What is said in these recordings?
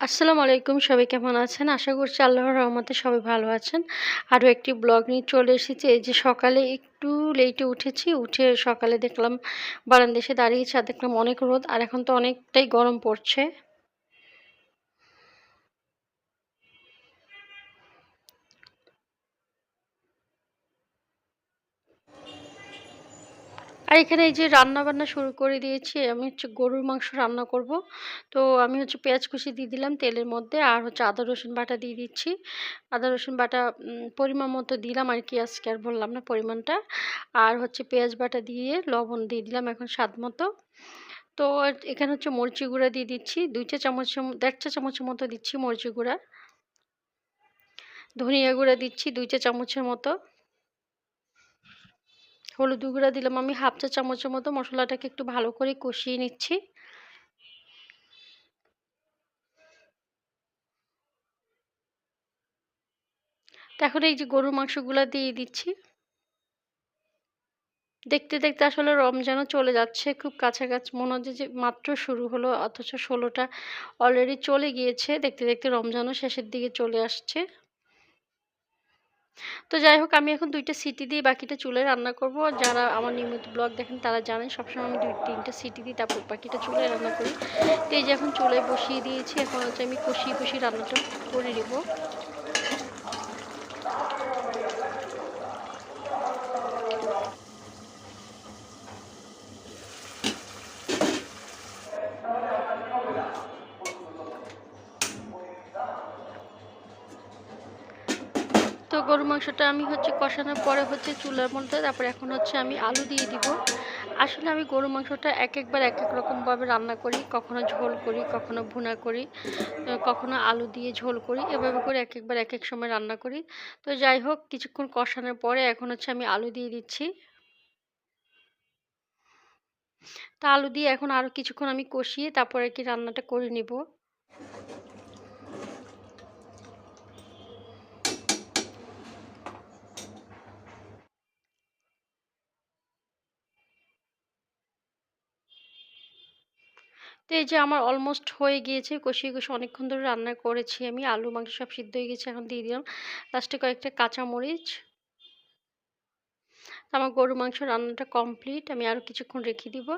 আসসালামু আলাইকুম, সবাই কেমন আছেন? আশা করছি আল্লাহর রহমতে সবাই ভালো আছেন। আরও একটি ব্লগ নিয়ে চলে এসেছি। এই যে সকালে একটু লেটে উঠেছি, উঠে সকালে দেখলাম বারান্দেশে দাঁড়িয়েছি আর দেখলাম অনেক রোদ, আর এখন তো অনেকটাই গরম পড়ছে। আর এখানে এই যে রান্না বান্না শুরু করে দিয়েছি, আমি হচ্ছে গরুর মাংস রান্না করব। তো আমি হচ্ছে পেঁয়াজ কুচি দিয়ে দিলাম তেলের মধ্যে, আর হচ্ছে আদা, রসুন বাটা দিয়ে দিচ্ছি। আদা, রসুন বাটা পরিমাণ মতো দিলাম আর কি, আজকে আর বললাম না পরিমাণটা। আর হচ্ছে পেঁয়াজ বাটা দিয়ে লবণ দিয়ে দিলাম এখন স্বাদ মতো। তো এখানে হচ্ছে মরিচি গুঁড়া দিয়ে দিচ্ছি, দুই চা চামচ, দেড় চা চামচের মতো দিচ্ছি মরিচি গুঁড়া। ধনিয়া গুঁড়া দিচ্ছি দুই চা চামচের মতো। হলুদ গুঁড়া দিলাম। আমি হাফ চা চামচের মতো মশলাটাকে একটু ভালো করে কষিয়ে নিচ্ছি। এখন এই যে গরুর মাংসগুলো দিয়ে দিচ্ছি। দেখতে দেখতে আসলে রমজানও চলে যাচ্ছে। খুব কাছাকাছি মনে হচ্ছে যে মাত্র শুরু হলো, অথচ ষোলোটা অলরেডি চলে গিয়েছে। দেখতে দেখতে রমজানও শেষের দিকে চলে আসছে। তো যাই হোক, আমি এখন দুইটা সিটি দিয়ে বাকিটা চুলে রান্না করব। যারা আমার নিয়মিত ব্লগ দেখেন, তারা জানেন, সবসময় আমি দুই, তিনটা সিটি দিই তারপর বাকিটা চুলে রান্না করি। তো এই যে এখন চুলে বসিয়ে দিয়েছি, এখন হচ্ছে আমি কষিয়ে কষিয়ে রান্নাটা করে নেব। গরু মাংসটা আমি হচ্ছে কষানোর পরে হচ্ছে চুলার মধ্যে, তারপরে এখন হচ্ছে আমি আলু দিয়ে দিব। আসলে আমি গরু মাংসটা এক একবার এক এক রকমভাবে রান্না করি, কখনো ঝোল করি, কখনো ভুনা করি কখনো আলু দিয়ে ঝোল করি, এভাবে করে এক একবার এক এক সময় রান্না করি। তো যাই হোক, কিছুক্ষণ কষানোর পরে এখন হচ্ছে আমি আলু দিয়ে দিচ্ছি। তা আলু দিয়ে এখন আরও কিছুক্ষণ আমি কষিয়ে তারপরে কি রান্নাটা করে নিব। তো এই যে আমার অলমোস্ট হয়ে গিয়েছে, কষিয়ে কষিয়ে অনেকক্ষণ ধরে রান্না করেছি আমি। আলু, মাংস সব সিদ্ধ হয়ে গেছে, এখন দিয়ে দিলাম। লাস্টে কয়েকটা কাঁচামরিচ। আমার গরু মাংস রান্নাটা কমপ্লিট আমি আরও কিছুক্ষণ রেখে দিব।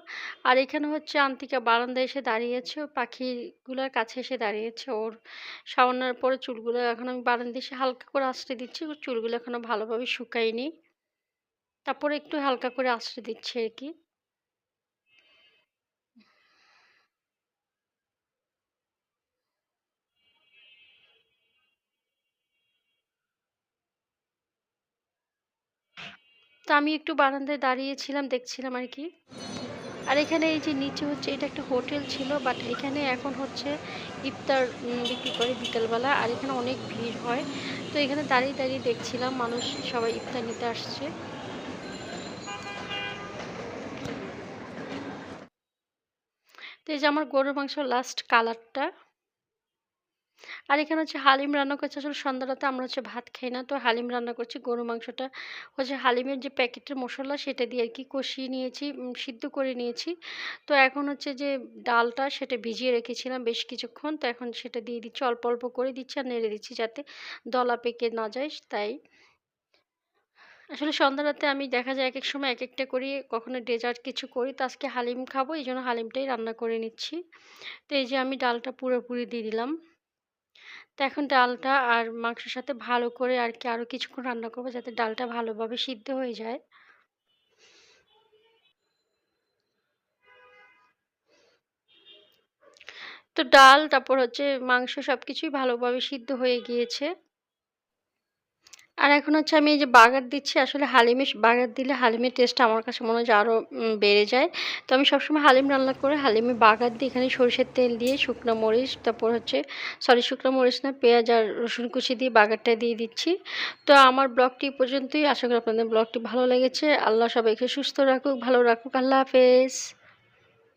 আর এখানে হচ্ছে আন্তিকা বারান্দায় এসে দাঁড়িয়েছে পাখিগুলোর কাছে এসে দাঁড়িয়েছে ওর শাওনার পরে চুলগুলো এখন আমি বারান্দা এসে হালকা করে আশ্রে দিচ্ছি, ওর চুলগুলো এখনও ভালোভাবে শুকায়নি। তারপরে একটু হালকা করে আশ্রে দিচ্ছি আর কি। আমি একটু বারান্দায় দাঁড়িয়েছিলাম দেখছিলাম আর কি। আর এখানে এই যে নিচে হচ্ছে, এটা একটা হোটেল ছিল বাট এখানে এখন হচ্ছে ইফতার বিক্রি করে বিকেলবেলা, আর এখানে অনেক ভিড় হয়। তো এখানে দাঁড়িয়ে দাঁড়িয়ে দেখছিলাম মানুষ সবাই ইফতার নিতে আসছে। তো এই যে আমার গরুর মাংস লাস্ট কালারটা আর এখানে হচ্ছে হালিম রান্না করছে, আসলে সন্ধ্যারাতে আমরা হচ্ছে ভাত খাই না। তো হালিম রান্না করছি গরু মাংসটা। হচ্ছে হালিমের যে প্যাকেটের মশলা সেটা দিয়ে আর কি কষিয়ে নিয়েছি সিদ্ধ করে নিয়েছি। তো এখন হচ্ছে যে ডালটা সেটা ভিজিয়ে রেখেছিলাম বেশ কিছুক্ষণ। তো এখন সেটা দিয়ে দিচ্ছি, অল্প অল্প করে দিচ্ছি আর নেড়ে দিচ্ছি যাতে দলা পেকে না যায়, তাই। আসলে সন্ধ্যা রাতে আমি দেখা যায় এক এক সময় এক একটা করি, কখনো ডেজার্ট কিছু করি, তো আজকে হালিম খাব, এই জন্য হালিমটাই রান্না করে নিচ্ছি। তো এই যে আমি ডালটা পুরোপুরি দিয়ে দিলাম। তো এখন ডালটা আর মাংসের সাথে ভালো করে আর কি আরও কিছুক্ষণ রান্না করব যাতে ডালটা ভালোভাবে সিদ্ধ হয়ে যায়। তো ডাল, তারপর হচ্ছে মাংস সব কিছুই ভালোভাবে সিদ্ধ হয়ে গিয়েছে। আর এখন হচ্ছে আমি এই যে বাগার দিচ্ছি, আসলে হালিমে বাগার দিলে হালিমের টেস্টটা আমার কাছে মনে হয় আরও বেড়ে যায়। তো আমি সবসময় হালিম রান্না করে হালিমে বাগার দিই, এখানে সরষের তেল দিয়ে শুকনো মরিচ, তারপর হচ্ছে সরি শুকনো মরিচ না, পেঁয়াজ আর রসুন কুচি দিয়ে বাগারটা দিয়ে দিচ্ছি। তো আমার ব্লগটি পর্যন্তই, আশা করি আপনাদের ব্লগটি ভালো লেগেছে। আল্লাহ সবাইকে সুস্থ রাখুক, ভালো রাখুক, আল্লাহ হাফেজ।